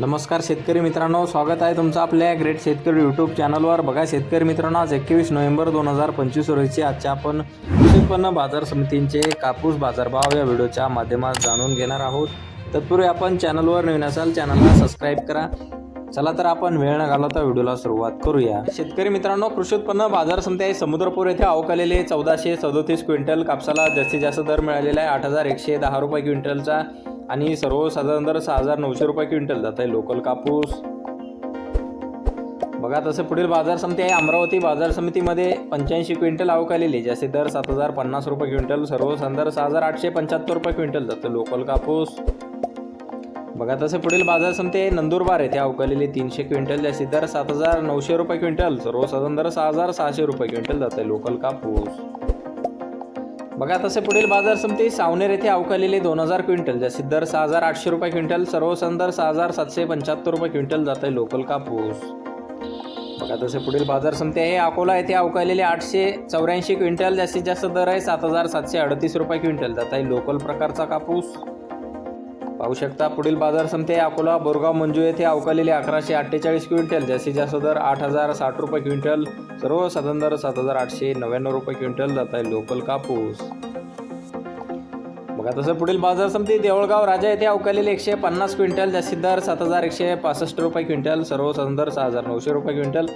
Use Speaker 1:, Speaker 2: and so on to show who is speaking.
Speaker 1: नमस्कार शेतकरी मित्रांनो स्वागत आहे तुमचं आपल्या ग्रेट शेतकरी यूट्यूब चॅनलवर बघा शेतकरी मित्रांनो आज एकवीस नोव्हेंबर दोन हजार पंचवीस रोजी आजच्या आपण कृषी उत्पन्न बाजार समितींचे कापूस बाजारभाव या व्हिडिओच्या माध्यमात जाणून घेणार आहोत. तत्पूर्वी आपण चॅनलवर नवीन असाल चॅनलला सबस्क्राईब करा. चला तर आपण वेळ न घालवता व्हिडिओला सुरुवात करूया. शेतकरी मित्रांनो कृषी उत्पन्न बाजार समिती आहे समुद्रपूर येथे अवकालेले चौदाशे सदोतीस क्विंटल कापसाला जास्तीत जास्त दर मिळालेला आहे. आठ हजार एकशे दहा रुपये क्विंटलचा आणि सर्वसाधारण दर सहा हजार नऊशे रुपये क्विंटल जात आहे लोकल कापूस. बघा तसं पुढील बाजार समिती आहे. अमरावती बाजार समितीमध्ये पंच्याऐंशी क्विंटल अवकालेली ज्याचे दर सात हजार पन्नास रुपये क्विंटल सर्वसाधारण सहा हजार आठशे पंच्याहत्तर रुपये क्विंटल जातं लोकल कापूस. बघा तसे पुढील बाजार समिती आहे. नंदुरबार येथे अवकालेली तीनशे क्विंटल जास्तीत दर सात हजार नऊशे रुपये क्विंटल सर्वसाधारण दर सहा हजार सहाशे रुपये क्विंटल जात आहे लोकल कापूस. बघा तसे पुढील बाजार समिती सावनेर येथे अवकालेले दोन हजार क्विंटल जास्तीत दर सहा हजार आठशे रुपये क्विंटल सर्वसन दर सहा हजार सातशे पंच्याहत्तर रुपये क्विंटल जात आहे लोकल कापूस. बघा तसे पुढील बाजार समिती आहे. अकोला येथे अवकालेले आठशे चौऱ्याऐंशी क्विंटल जास्तीत जास्त दर आहे सात हजार सातशे अडतीस रुपये क्विंटल जात आहे लोकल प्रकारचा कापूस. पाहू शकता. पुढील बाजार समिती अकोला बोरगाव मंजू येथे अवकालेले अकराशे अठ्ठेचाळीस क्विंटल. जास्तीत जास्त दर आठ हजार साठ रुपये क्विंटल. सर्व सर्वसाधारण दर सात हजार आठशे नव्याण्णव रुपये क्विंटल. जात आहे लोकल कापूस. बघा तसं पुढील बाजार समिती देवळगाव राजा येथे अवकालेले एकशे पन्नास क्विंटल. जास्तीत दर सात हजार एकशे पासष्ट रुपये क्विंटल. सर्वसाधारण दर सहा हजार नऊशे रुपये क्विंटल.